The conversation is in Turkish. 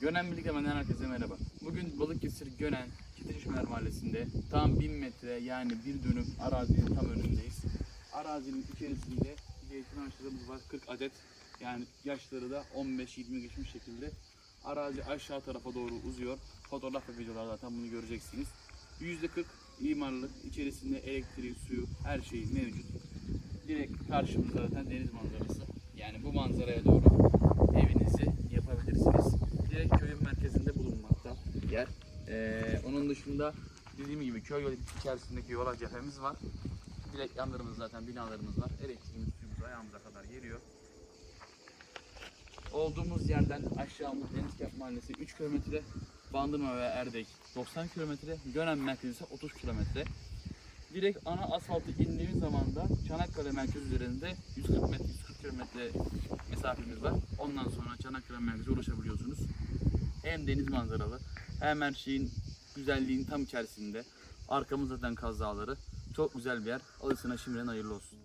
Gönen Birlik herkese merhaba. Bugün Balıkesir Gönen Çetinşmeler Mahallesi'nde tam 1000 metre yani bir dönüm arazinin tam önündeyiz. Arazinin içerisinde zeytin ağaçlarımız var 40 adet. Yani yaşları da 15-20 geçmiş şekilde. Arazi aşağı tarafa doğru uzuyor. Fotoğraf ve videolar zaten bunu göreceksiniz. %40 imarlık, içerisinde elektriği, suyu, her şey mevcut. Direkt karşımızda zaten deniz manzarası. Yani bu manzaraya doğru yer. Ee, onun dışında dediğim gibi köy yolu içerisindeki yola cephemiz var. Direkt yanlarımız zaten binalarımız var. Elektriğimiz, suyumuz ayağımıza kadar geliyor. Olduğumuz yerden aşağımız Denizkent Mahallesi 3 kilometre, Bandırma ve Erdek 90 kilometre, Gönen merkezi ise 30 kilometre. Direkt ana asfaltı indiğimiz zaman da Çanakkale merkez üzerinde 140 metre, 140 kilometre mesafemiz var. Ondan sonra Çanakkale merkeze ulaşabiliyorsunuz. Hem deniz manzaralı hem her şeyin güzelliğin tam içerisinde. Arkamız zaten Kaz Dağları. Çok güzel bir yer. Alısına şimdiden hayırlı olsun.